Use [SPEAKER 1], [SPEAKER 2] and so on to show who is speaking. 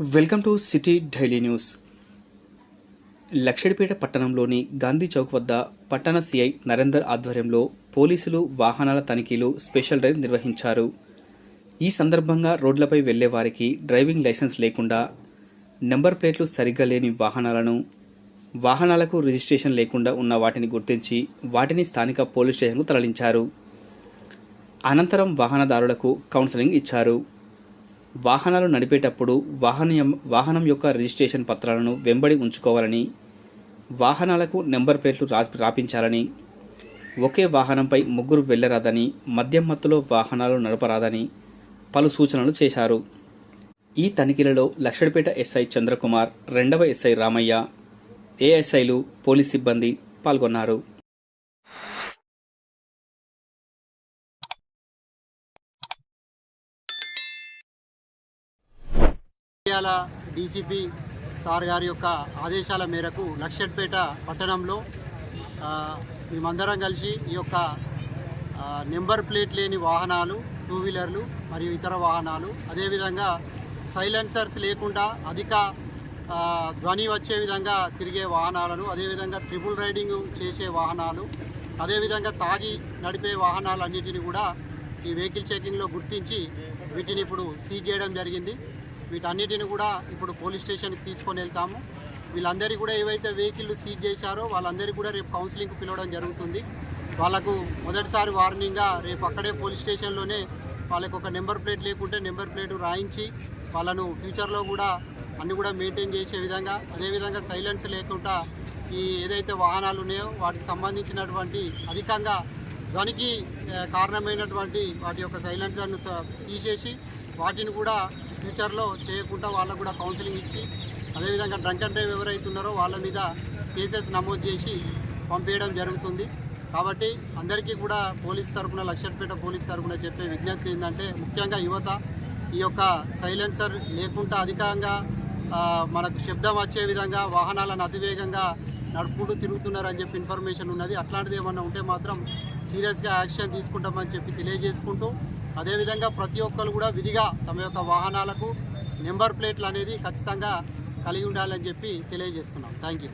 [SPEAKER 1] Welcome to city daily news. Lakshettipet పట్టణంలోని గాంధీ చౌక్ వద్ద పట్టణ సిఐ నరేందర్ ఆధ్వర్యంలో పోలీసులు వాహనాల తనిఖీలు స్పెషల్ డ్రైవ్ నిర్వహించారు. ఈ సందర్భంగా రోడ్లపై వెళ్ళే వారికి డ్రైవింగ్ లైసెన్స్ లేకుండా నెంబర్ ప్లేట్లు సరిగ్గా లేని వాహనాలను వాహనాలకు రిజిస్ట్రేషన్ లేకుండా ఉన్న వాటిని గుర్తించి వాటిని స్థానిక పోలీస్ స్టేషన్కు తరలించారు. అనంతరం వాహనదారులకు కౌన్సిలింగ్ ఇచ్చారు. వాహనాలు నడిపేటప్పుడు వాహనం వాహనం యొక్క రిజిస్ట్రేషన్ పత్రాలను వెంబడి ఉంచుకోవాలని వాహనాలకు నెంబర్ ప్లేట్లు రా రాపించాలని ఒకే వాహనంపై ముగ్గురు వెళ్ళరాదని మద్యం మత్తులో వాహనాలు నడపరాదని పలు సూచనలు చేశారు. ఈ తనిఖీలలో లక్షడిపేట ఎస్ఐ చంద్రకుమార్ రెండవ ఎస్ఐ రామయ్య ఏఎస్ఐలు పోలీస్ సిబ్బంది పాల్గొన్నారు.
[SPEAKER 2] జిల్లాల డీసీపీ సార్ గారి యొక్క ఆదేశాల మేరకు లక్షట్పేట పట్టణంలో మేమందరం కలిసి ఈ యొక్క నెంబర్ ప్లేట్ లేని వాహనాలు టూ వీలర్లు మరియు ఇతర వాహనాలు అదేవిధంగా సైలెన్సర్స్ లేకుండా అధిక ధ్వని వచ్చే విధంగా తిరిగే వాహనాలను అదేవిధంగా ట్రిపుల్ రైడింగ్ చేసే వాహనాలు అదేవిధంగా తాగి నడిపే వాహనాలన్నిటిని కూడా ఈ వెహికల్ చెకింగ్లో గుర్తించి వీటిని ఇప్పుడు సీజ్ చేయడం జరిగింది. వీటన్నిటిని కూడా ఇప్పుడు పోలీస్ స్టేషన్కి తీసుకొని వెళ్తాము. వీళ్ళందరికీ కూడా ఏవైతే వెహికల్ సీజ్ చేశారో వాళ్ళందరికీ కూడా రేపు కౌన్సిలింగ్కి పిలవడం జరుగుతుంది. వాళ్ళకు మొదటిసారి వార్నింగ్గా రేపు అక్కడే పోలీస్ స్టేషన్లోనే వాళ్ళకి ఒక నెంబర్ ప్లేట్ లేకుంటే నెంబర్ ప్లేట్ రాయించి వాళ్ళను ఫ్యూచర్లో కూడా అన్నీ కూడా మెయింటైన్ చేసే విధంగా అదేవిధంగా సైలెన్స్ లేకుండా ఈ ఏదైతే వాహనాలు ఉన్నాయో వాటికి సంబంధించినటువంటి అధికంగా ధ్వనికి కారణమైనటువంటి వాటి యొక్క సైలెన్సర్ను తీసేసి వాటిని కూడా ఫ్యూచర్లో చేయకుండా వాళ్ళకు కూడా కౌన్సిలింగ్ ఇచ్చి అదేవిధంగా డ్రంక్ అండ్ డ్రైవ్ ఎవరైతే ఉన్నారో వాళ్ళ మీద కేసెస్ నమోదు చేసి పంపించడం జరుగుతుంది. కాబట్టి అందరికీ కూడా పోలీస్ తరఫున లక్షట్పేట పోలీస్ తరఫున చెప్పే విజ్ఞప్తి ఏంటంటే ముఖ్యంగా యువత ఈ యొక్క సైలెన్సర్ లేకుండా అధికంగా మనకు శబ్దం వచ్చే విధంగా వాహనాలను అతివేగంగా నడుపుకుంటూ తిరుగుతున్నారని చెప్పి ఇన్ఫర్మేషన్ ఉన్నది. అట్లాంటిది ఏమన్నా ఉంటే మాత్రం సీరియస్గా యాక్షన్ తీసుకుంటామని చెప్పి తెలియజేసుకుంటూ అదేవిధంగా ప్రతి ఒక్కరు కూడా విధిగా తమ యొక్క వాహనాలకు నెంబర్ ప్లేట్లు అనేది ఖచ్చితంగా కలిగి ఉండాలని చెప్పి తెలియజేస్తున్నాం. Thank you.